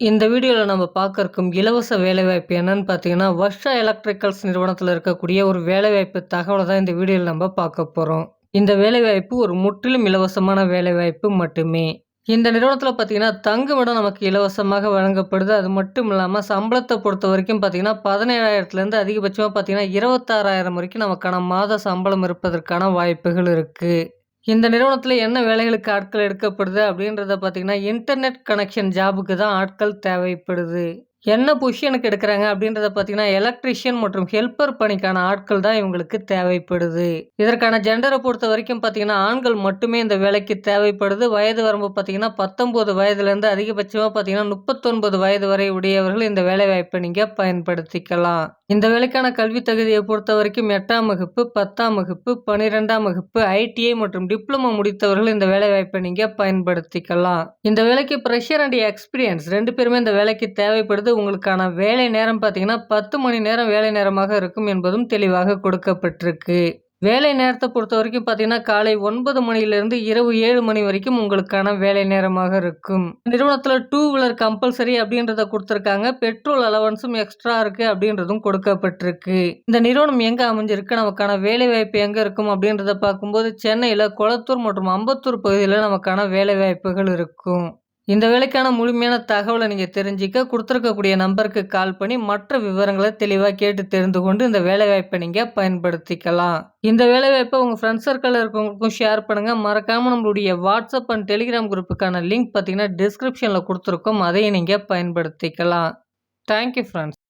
இந்த வீடியோவில் நம்ம பார்க்க இருக்கும் இலவச வேலைவாய்ப்பு என்னன்னு பார்த்தீங்கன்னா வர்ஷா எலக்ட்ரிக்கல்ஸ் நிறுவனத்தில் இருக்கக்கூடிய ஒரு வேலைவாய்ப்பு தகவலை தான் இந்த வீடியோவில் நம்ம பார்க்க போகிறோம் இந்த வேலைவாய்ப்பு ஒரு முற்றிலும் இலவசமான வேலைவாய்ப்பு மட்டுமே. இந்த நிறுவனத்தில் பார்த்தீங்கன்னா தங்குமிடம் நமக்கு இலவசமாக வழங்கப்படுது. அது மட்டும் இல்லாமல் சம்பளத்தை பொறுத்த வரைக்கும் பார்த்தீங்கன்னா பதினேழாயிரத்துலேருந்து அதிகபட்சமாக பார்த்தீங்கன்னா இருபத்தாறாயிரம் வரைக்கும் நமக்கான மாத சம்பளம் இருப்பதற்கான வாய்ப்புகள் இருக்குது இந்த நிறுவனத்தில் என்ன வேலைகளுக்கு ஆட்கள் எடுக்கப்படுது அப்படின்றத பார்த்தீங்கன்னா இன்டர்நெட் கனெக்ஷன் ஜாபுக்கு தான் ஆட்கள் தேவைப்படுது. என்ன பொசிஷனுக்கு எடுக்கிறாங்க அப்படின்றத பார்த்தீங்கன்னா எலக்ட்ரிஷியன் மற்றும் ஹெல்ப்பர் பணிக்கான ஆட்கள் தான் இவங்களுக்கு தேவைப்படுது. இதற்கான ஜெண்டரை பொறுத்த வரைக்கும் பார்த்தீங்கன்னா ஆண்கள் மட்டுமே இந்த வேலைக்கு தேவைப்படுது. வயது வரம்பு பார்த்தீங்கன்னா பத்தொம்போது வயதுலேருந்து அதிகபட்சமாக பார்த்தீங்கன்னா முப்பத்தொன்பது வயது வரை உடையவர்கள் இந்த வேலை வாய்ப்பை நீங்கள் பயன்படுத்திக்கலாம். இந்த வேலைக்கான கல்வி தகுதியை பொறுத்த வரைக்கும் எட்டாம் வகுப்பு பத்தாம் வகுப்பு பன்னிரெண்டாம் வகுப்பு ஐடிஐ மற்றும் டிப்ளமோ முடித்தவர்கள் இந்த வேலை வாய்ப்பை நீங்கள் பயன்படுத்திக்கலாம். இந்த வேலைக்கு ப்ரெஷர் அண்ட் எக்ஸ்பீரியன்ஸ் ரெண்டு பேருமே இந்த வேலைக்கு தேவைப்படுது. உங்களுக்கான வேலை நேரம் பார்த்தீங்கன்னா பத்து மணி நேரம் வேலை நேரமாக இருக்கும் என்பதும் தெளிவாக கொடுக்கப்பட்டிருக்கு. வேலை நேரத்தை பொறுத்த வரைக்கும் பார்த்தீங்கன்னா காலை ஒன்பது மணியிலிருந்து இரவு ஏழு மணி வரைக்கும் உங்களுக்கான வேலை நேரமாக இருக்கும். நிறுவனத்தில் டூ வீலர் கம்பல்சரி அப்படின்றத கொடுத்துருக்காங்க. பெட்ரோல் அலவன்ஸும் எக்ஸ்ட்ரா இருக்கு அப்படின்றதும் கொடுக்கப்பட்டிருக்கு. இந்த நிறுவனம் எங்கே அமைஞ்சிருக்கு? நமக்கான வேலை வாய்ப்பு எங்கே இருக்கும் அப்படின்றத பார்க்கும்போது சென்னையில் கொளத்தூர் மற்றும் அம்பத்தூர் பகுதியில் நமக்கான வேலை வாய்ப்புகள் இருக்கும். இந்த வேலைக்கான முழுமையான தகவலை நீங்கள் தெரிஞ்சிக்க கொடுத்துருக்கக்கூடிய நம்பருக்கு கால் பண்ணி மற்ற விவரங்களை தெளிவாக கேட்டு தெரிந்து கொண்டு இந்த வேலைவாய்ப்பை நீங்கள் பயன்படுத்திக்கலாம். இந்த வேலைவாய்ப்பை உங்கள் ஃப்ரெண்ட்ஸ் சர்க்கிளில் இருக்கவங்களுக்கும் ஷேர் பண்ணுங்கள் மறக்காமல் நம்மளுடைய வாட்ஸ்அப் அண்ட் டெலிகிராம் குரூப்புக்கான லிங்க் பார்த்தீங்கன்னா டிஸ்கிரிப்ஷனில் கொடுத்துருக்கோம். அதையும் நீங்கள் பயன்படுத்திக்கலாம். Thank you friends